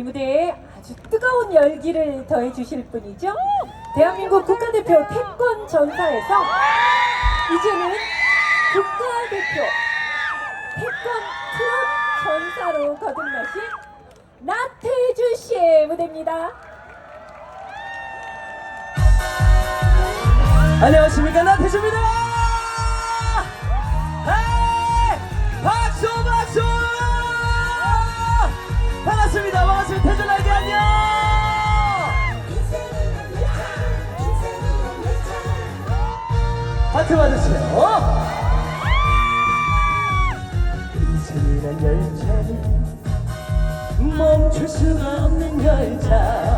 이 무대에 아주 뜨거운 열기를 더해 주실 분이죠. 대한민국 국가대표 태권 전사에서 이제는 국가대표 태권 트롯 전사로 거듭나신 나태주 씨의 무대입니다. 안녕하십니까 나태주입니다. 없는 열차.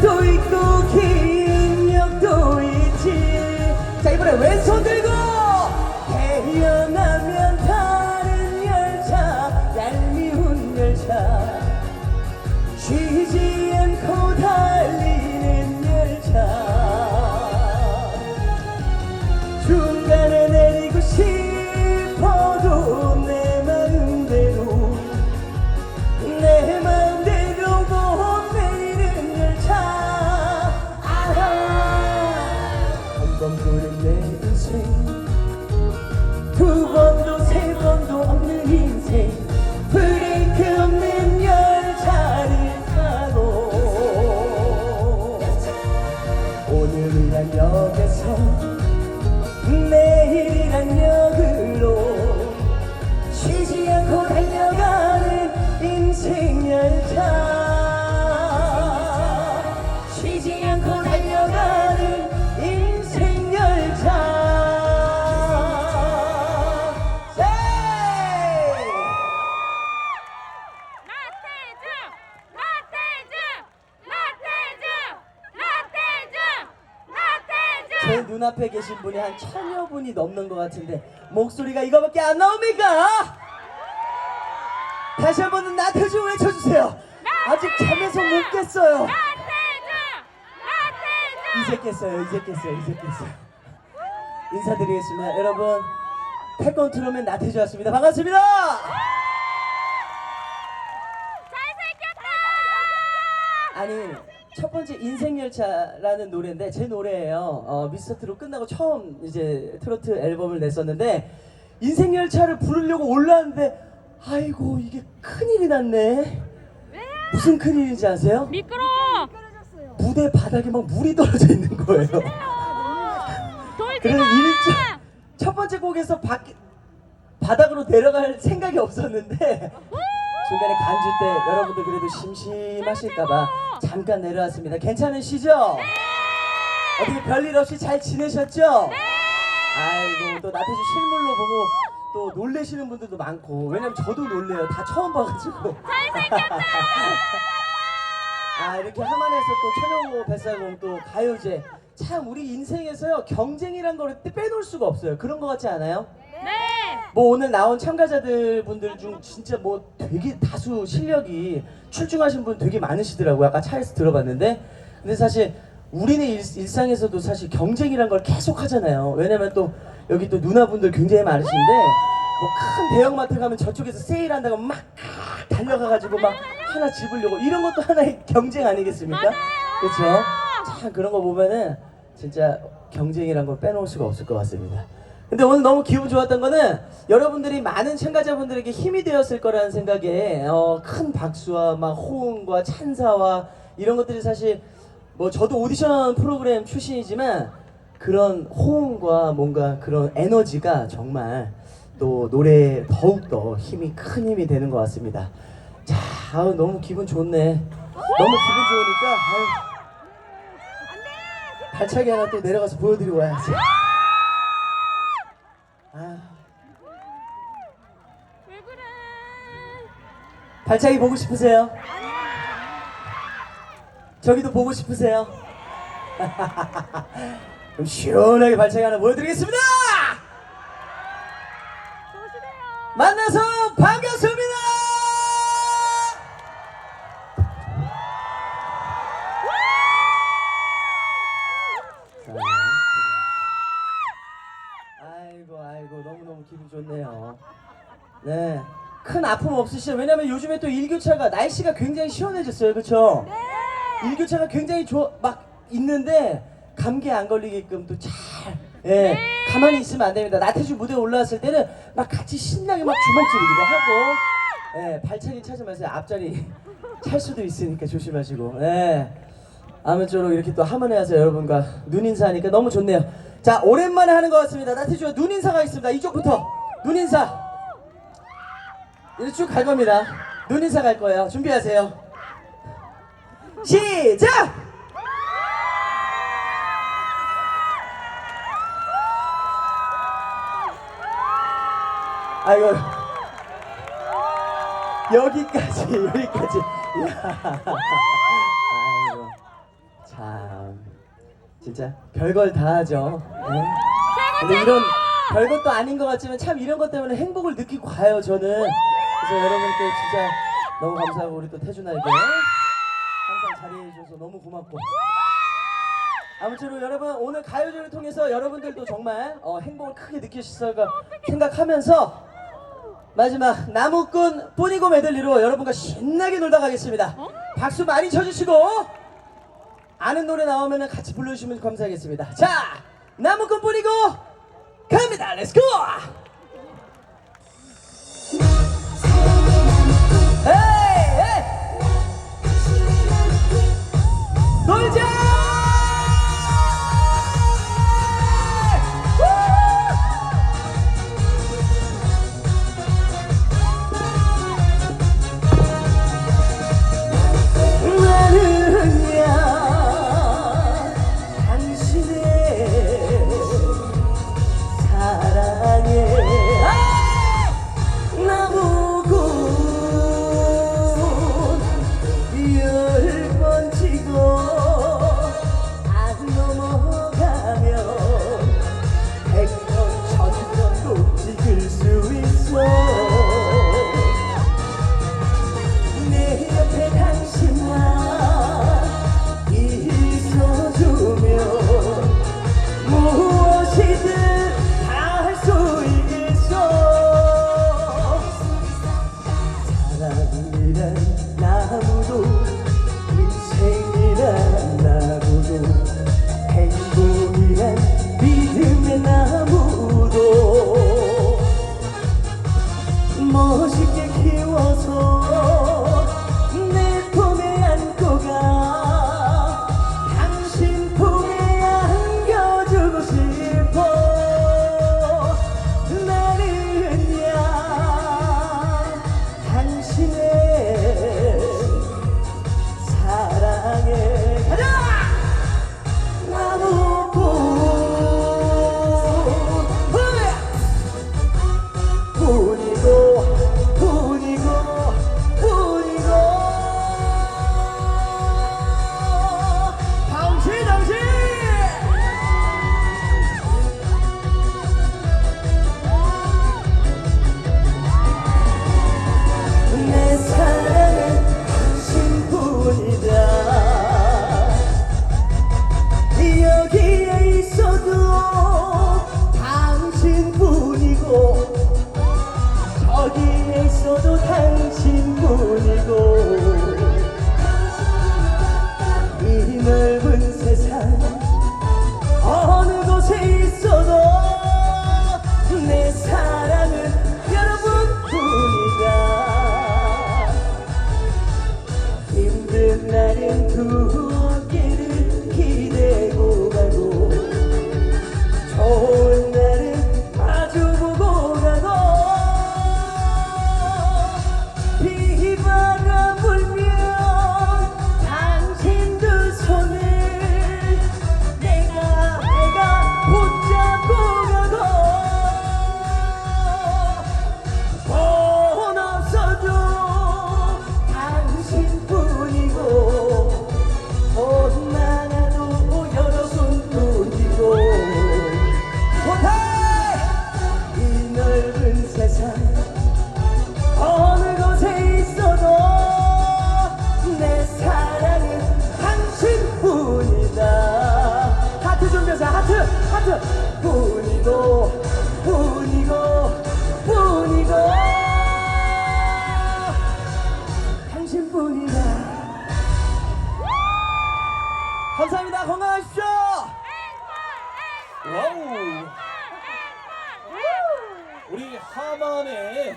짧은 앞에 계신 분이 한 천여 분이 넘는 것 같은데 목소리가 이거밖에 안 나옵니까? 다시 한 번은 나태주 외쳐주세요 아직 잠에서 못 깼어요! 이제 깼어요 이제 깼어요 이제 깼어요 인사드리겠습니다 여러분 태권 트롯맨 나태주 왔습니다 반갑습니다! 아니 첫 번째 인생 열차라는 노래인데 제 노래예요. 어, 미스터 트롯 끝나고 처음 이제 트로트 앨범을 냈었는데 인생 열차를 부르려고 올라왔는데 아이고 이게 큰일이 났네. 무슨 큰일인지 아세요? 미끄러워! 무대 바닥에 막 물이 떨어져 있는 거예요. 그래서 마! 일자 첫 번째 곡에서 바, 바닥으로 내려갈 생각이 없었는데 중간에 간주 때 여러분들 그래도 심심하실까봐 잠깐 내려왔습니다. 괜찮으시죠? 어떻게 별일 없이 잘 지내셨죠? 아이고 아이고 또 나태주 실물로 보고 또 놀래시는 분들도 많고 왜냐면 저도 놀래요. 다 처음 봐가지고. 아 이렇게 하만에서 또 천연고 뱃살공 또 가요제 참 우리 인생에서요 경쟁이란 걸 빼놓을 수가 없어요. 그런 거 같지 않아요? 네. 뭐 오늘 나온 참가자들 분들 중 진짜 뭐 되게 다수 실력이 출중하신 분 되게 많으시더라고요. 아까 차에서 들어봤는데. 근데 사실 우리는 일, 일상에서도 사실 경쟁이란 걸 계속 하잖아요. 왜냐면 또 여기 또 누나분들 굉장히 많으신데 뭐 큰 대형마트 가면 저쪽에서 세일한다고 막 달려가가지고 막 하나 집으려고 이런 것도 하나의 경쟁 아니겠습니까? 그렇죠? 참 그런 거 보면은 진짜 경쟁이란 걸 빼놓을 수가 없을 것 같습니다. 근데 오늘 너무 기분 좋았던 거는 여러분들이 많은 참가자분들에게 힘이 되었을 거라는 생각에 어, 큰 박수와 막 호응과 찬사와 이런 것들이 사실 뭐 저도 오디션 프로그램 출신이지만 그런 호응과 뭔가 그런 에너지가 정말 또 노래에 더욱더 힘이 큰 힘이 되는 것 같습니다. 자, 아우, 너무 기분 좋네. 너무 기분 좋으니까 아유, 발차기 하나 또 내려가서 보여드리고 와야지. 아, 왜 그래? 발차기 보고 싶으세요? 저기도 보고 싶으세요? 그럼 시원하게 발차기 하나 보여드리겠습니다! 만나서 반갑습니다! 아이고 아이고 너무너무 기분 좋네요. 네. 큰 아픔 없으시죠? 왜냐면 요즘에 또 일교차가 날씨가 굉장히 시원해졌어요. 그렇죠? 일교차가 굉장히 좋, 막 있는데 감기 안 걸리게끔 또 잘 예, 가만히 있으면 안 됩니다. 나태주 무대 에 올라왔을 때는 막 같이 신나게 막 주먹 찌르기도 하고 예, 발차기 차지 마세요. 앞자리 찰 수도 있으니까 조심하시고 예. 아무쪼록 이렇게 또 하모니 와서 여러분과 눈인사하니까 너무 좋네요. 자, 오랜만에 하는 것 같습니다. 나태주와 눈인사가 있습니다. 이쪽부터 눈인사. 이렇게 쭉갈 겁니다. 눈 인사 갈 거예요. 준비하세요. 시작! 아이고 여기까지 여기까지. 아이고 참 진짜 별걸 다 하죠 네? 근데 이런 별것도 아닌 것 같지만 참 이런 것 때문에 행복을 느끼고 가요 저는 그래서 여러분께 진짜 너무 감사하고 우리 또 태준아에게 항상 자리해줘서 너무 고맙고 아무쪼록 여러분 오늘 가요제를 통해서 여러분들도 정말 어, 행복을 크게 느끼셨을 까 생각하면서 마지막 나무꾼 뿌니고 메들리로 여러분과 신나게 놀다 가겠습니다. 박수 많이 쳐주시고 아는 노래 나오면 같이 불러주시면 감사하겠습니다. 자 나무꾼 뿌니고 갑니다. 렛츠고! único 하트 자 하트 하트. 뿐이고 뿐이고 뿐이고. 당신뿐이다 감사합니다. 건강하십시오. 와우. 우리 하만의